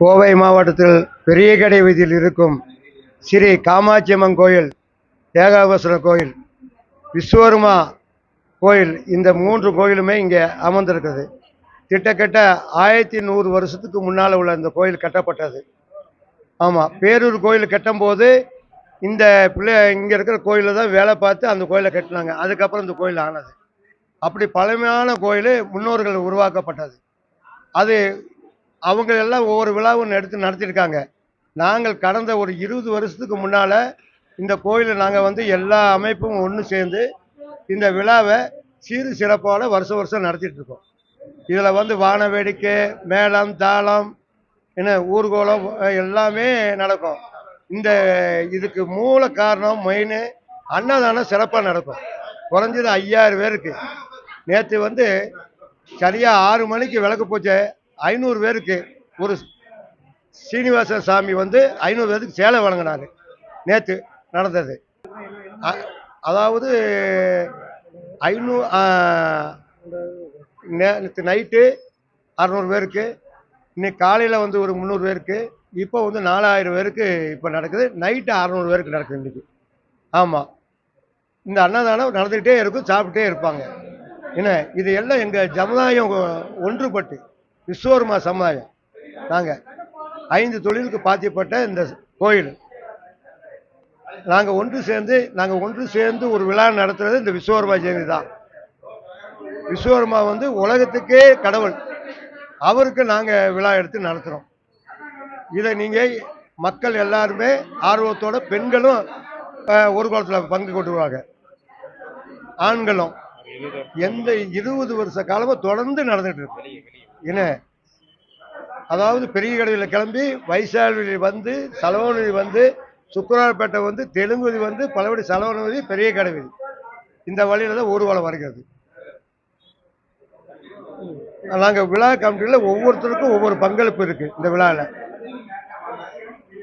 கோவை மாவட்டத்தில் பெரிய கடை வீதியில் இருக்கும் ஸ்ரீ காமாட்சியம்மன் கோயில் ஏகாபசன கோயில் விஸ்வருமா கோயில் இந்த மூன்று கோயிலுமே இங்கே அமர்ந்திருக்கிறது. கிட்டத்தட்ட ஆயிரத்தி நூறு வருஷத்துக்கு முன்னால் உள்ள இந்த கோயில் கட்டப்பட்டது. ஆமாம் பேரூர் கோயில் கட்டும்போது இந்த பிள்ளை இங்கே இருக்கிற கோயிலில் தான் வேலை பார்த்து அந்த கோயிலை கட்டினாங்க. அதுக்கப்புறம் இந்த கோயில் ஆனது. அப்படி பழமையான கோயில் முன்னோர்கள் உருவாக்கப்பட்டது. அது அவங்க எல்லாம் ஒவ்வொரு விழாவும் எடுத்து நடத்தியிருக்காங்க. நாங்கள் கடந்த ஒரு இருபது வருஷத்துக்கு முன்னால் இந்த கோயிலில் நாங்கள் வந்து எல்லா அமைப்பும் ஒன்று சேர்ந்து இந்த விழாவை சீறு சிறப்போட வருஷம் வருஷம் நடத்திட்டுருக்கோம் இதில் வந்து வான வேடிக்கை மேளம் தாளம் என்ன ஊர்கோலம் எல்லாமே நடக்கும். இந்த இதுக்கு மூல காரணம் மெயின் அன்னதானம் சிறப்பாக நடக்கும். குறைஞ்சது ஐயாயிரம் பேருக்கு. நேற்று வந்து சரியாக ஆறு மணிக்கு விளக்கு பூஜை ஐநூறு பேருக்கு ஒரு சீனிவாச சாமி வந்து ஐநூறு பேருக்கு சேலை வழங்கினாரு. நேற்று நடந்தது. அதாவது ஐநூ நேற்று நைட்டு அறநூறு பேருக்கு இன்னைக்கு காலையில் வந்து ஒரு முந்நூறு பேருக்கு இப்போ வந்து நாலாயிரம் பேருக்கு இப்போ நடக்குது. நைட்டு அறநூறு பேருக்கு நடக்குது இன்றைக்கி ஆமாம் இந்த அன்னதானம் நடந்துக்கிட்டே இருக்கும் சாப்பிட்டே இருப்பாங்க. என்ன இது எல்லாம் எங்கள் சமுதாயம் ஒன்றுபட்டு விஸ்வகர்மா சமுதாயம். நாங்கள் ஐந்து தொழிலுக்கு பாத்தியப்பட்ட இந்த கோயில். நாங்கள் ஒன்று சேர்ந்து நாங்கள் ஒன்று சேர்ந்து ஒரு விழா நடத்துறது இந்த விஸ்வகர்மா ஜெயந்தி தான். விஸ்வகர்மா வந்து உலகத்துக்கே கடவுள். அவருக்கு நாங்கள் விழா எடுத்து நடத்துகிறோம் இதை நீங்கள் மக்கள் எல்லாருமே ஆர்வத்தோட பெண்களும் ஒரு குளத்தில் பங்கு கொண்டுருவாங்க. ஆண்களும் எந்த இருபது வருஷ காலமாக தொடர்ந்து நடந்துட்டு இருக்கு. என்ன அதாவது பெரிய கடையில் கிளம்பி வைசாலி வந்து சலவனதி வந்து சுக்கராப்பேட்டை வந்து தெலுங்குதி வந்து பலவடி சலவனதி பெரிய கடை வீதி இந்த வழியில தான் ஊர்வலம் வருகிறது நாங்கள் விழா கமிட்டியில் ஒவ்வொருத்தருக்கும் ஒவ்வொரு பங்களிப்பு இருக்கு இந்த விழாவில்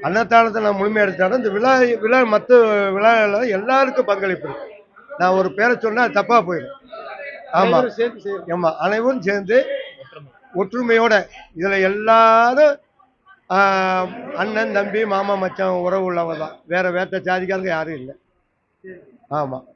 அன்னதானத்தை நான் முழுமையாக எடுத்தாலும் இந்த விழா விழா மற்ற விழாவில் எல்லாருக்கும் பங்களிப்பு இருக்கு. நான் ஒரு பேரை சொன்னால் தப்பாக போயிடும். ஆமாம் ஆமாம் அனைவரும் சேர்ந்து ஒற்றுமையோட இதில் எல்லாரும் அண்ணன் தம்பி மாமா மச்சான் உறவு உள்ளவங்க தான் வேறு வேற்ற ஜாதிக்காரங்க யாரும் இல்லை. ஆமாம்